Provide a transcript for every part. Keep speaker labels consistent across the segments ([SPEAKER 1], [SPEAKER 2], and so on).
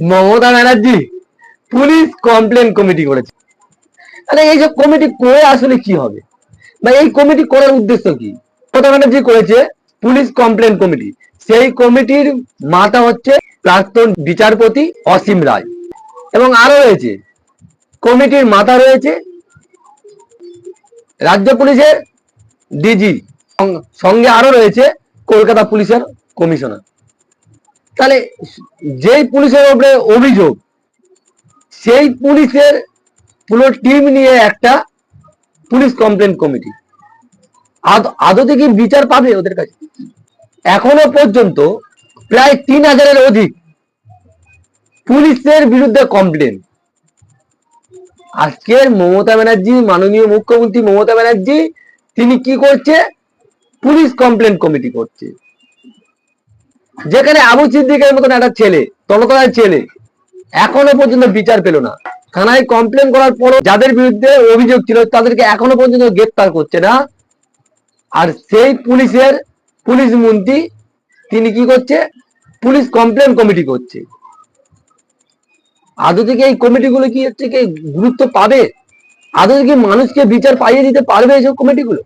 [SPEAKER 1] Mamata Banerjee police complain committee করেছে। আরে এই যে কমিটি করে আসলে কি হবে? বা এই কমিটি করার উদ্দেশ্য কি? মমতা ব্যানার্জি করেছে পুলিশ কমপ্লেন কমিটি সেই কমিটির মাথা হচ্ছে প্রাক্তন বিচারপতি অসীম রায়। এবং আরও রয়েছে কমিটির মাথা রয়েছে রাজ্য পুলিশের ডিজি। সঙ্গে আরও রয়েছে কলকাতা পুলিশের কমিশনার তাহলে যেই পুলিশের উপরে অভিযোগ, সেই পুলিশের পুরো টিম নিয়ে একটা পুলিশ কমপ্লেন কমিটি আদতে কি বিচার পাবে ওদের কাছে? এখনও পর্যন্ত প্রায় তিন হাজারের অধিক পুলিশের বিরুদ্ধে কমপ্লেন আজকের মমতা ব্যানার্জি, মাননীয় মুখ্যমন্ত্রী মমতা ব্যানার্জি, তিনি কি করছে? পুলিশ কমপ্লেন কমিটি করছে। যেখানে আবু সিদ্দিকের মতন একটা ছেলে তলতলার ছেলে, এখনও পর্যন্ত বিচার পেল না। থানায় কমপ্লেন করার পরও যাদের বিরুদ্ধে অভিযোগ ছিল, তাদেরকে এখনও পর্যন্ত গ্রেপ্তার করছে না। আর সেই পুলিশের পুলিশ মন্ত্রী, তিনি কি করছে? পুলিশ কমপ্লেন কমিটি করছে। আদৌ থেকে এই কমিটিগুলো কি হচ্ছে কি গুরুত্ব পাবে? আদৌ কি মানুষকে বিচার পাইয়ে দিতে পারবে এইসব কমিটিগুলো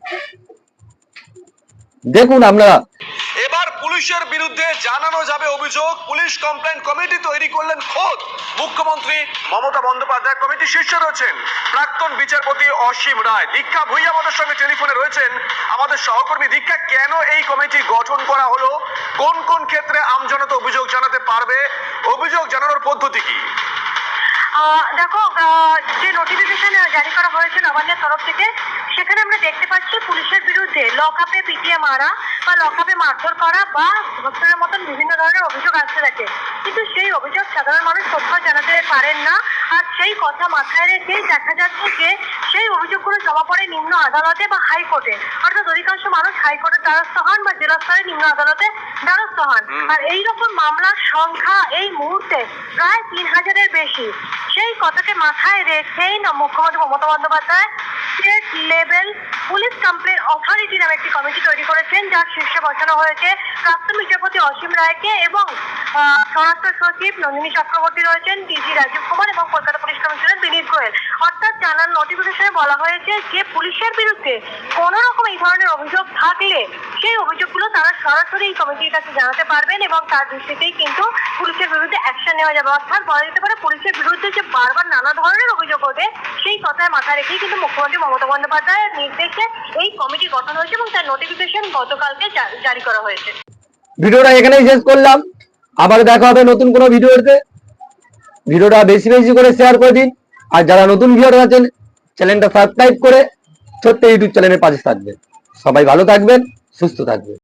[SPEAKER 1] দেখুন আমরা
[SPEAKER 2] পুলিশের বিরুদ্ধে জানানো যাবে অভিযোগ। পুলিশ কমপ্লেন কমিটি তৈরি করলেন খোদ। মুখ্যমন্ত্রী মমতা বন্দ্যোপাধ্যায় কমিটি শীর্ষে রয়েছেন। প্রাক্তন বিচারপতি অসীম রায়, দীক্ষা ভুইয়া আমাদের সঙ্গে টেলিফোনে রয়েছেন। আমাদের সহকর্মী দীক্ষা, কেন এই কমিটি গঠন করা হলো? কোন কোন ক্ষেত্রে আমজনতা অভিযোগ জানাতে পারবে? অভিযোগ জানানোর পদ্ধতি কি?
[SPEAKER 3] দেখো যে নোটিফিকেশন জারি করা হয়েছে নবান্নের তরফ থেকে, সেখানে আমরা দেখতে পাচ্ছি পুলিশের বিরুদ্ধে লকআপে পিটিয়ে মারা বা লকআপে মারধর করা বা ধর্ষণের মতন বিভিন্ন ধরনের অভিযোগ আসতে থাকে। কিন্তু সেই অভিযোগ সাধারণ মানুষ কোথাও জানাতে পারেন না। আর সেই কথা মাথায় রেখে দেখা যাচ্ছে যে সেই অভিযোগগুলো জমা পড়ে নিম্ন আদালতে বা হাইকোর্টে। অর্থাৎ অধিকাংশ মানুষ হাইকোর্টের দ্বারস্থ হন বা জেলা স্তরে নিম্ন আদালতে দ্বারস্থ হন। আর এই রকম মামলার সংখ্যা এই মুহূর্তে প্রায় তিন হাজারের বেশি। সেই কথাকে মাথায় রেখেই না মুখ্যমন্ত্রী Mamata Bandyopadhyay state level police complain authority নামে একটি কমিটি তৈরি করেছেন যার শীর্ষে বসানো হয়েছে। প্রাক্তন বিচারপতি অসীম রায়কে এবং স্বরাষ্ট্র সচিব নন্দিনী চক্রবর্তী রয়েছেন ডিজি রাজীব কুমার এবং কলকাতা পুলিশ কমিশনার বিনীত গোয়েল। অর্থাৎ জানার নোটিফিকেশনে বলা হয়েছে যে পুলিশের বিরুদ্ধে কোনো রকম এই ধরনের অভিযোগ থাকলে সেই অভিযোগগুলো তারা সরাসরি এই কমিটির কাছে জানাতে পারবেন এবং তার ভিত্তিতেই কিন্তু পুলিশের বিরুদ্ধে অ্যাকশন নেওয়া যাবে। অর্থাৎ বলা যেতে পারে পুলিশের বিরুদ্ধে যে বারবার নানা ধরনের অভিযোগ ওঠে, সেই কথায় মাথায় রেখেই কিন্তু মুখ্যমন্ত্রী মমতা বন্দ্যোপাধ্যায়ের নির্দেশে এই কমিটি গঠন হয়েছে এবং তার নোটিফিকেশন গতকালকে জারি করা হয়েছে।
[SPEAKER 1] ভিডিওটা এখানেই শেষ করলাম। আবার দেখা হবে নতুন কোনো ভিডিওতে। ভিডিওটা বেশি বেশি করে শেয়ার করে দিন। আর যারা নতুন ভিডিও আছেন চ্যানেলটা সাবস্ক্রাইব করে ছোট্ট ইউটিউব চ্যানেলের পাশে থাকবেন। সবাই ভালো থাকবেন, সুস্থ থাকবেন।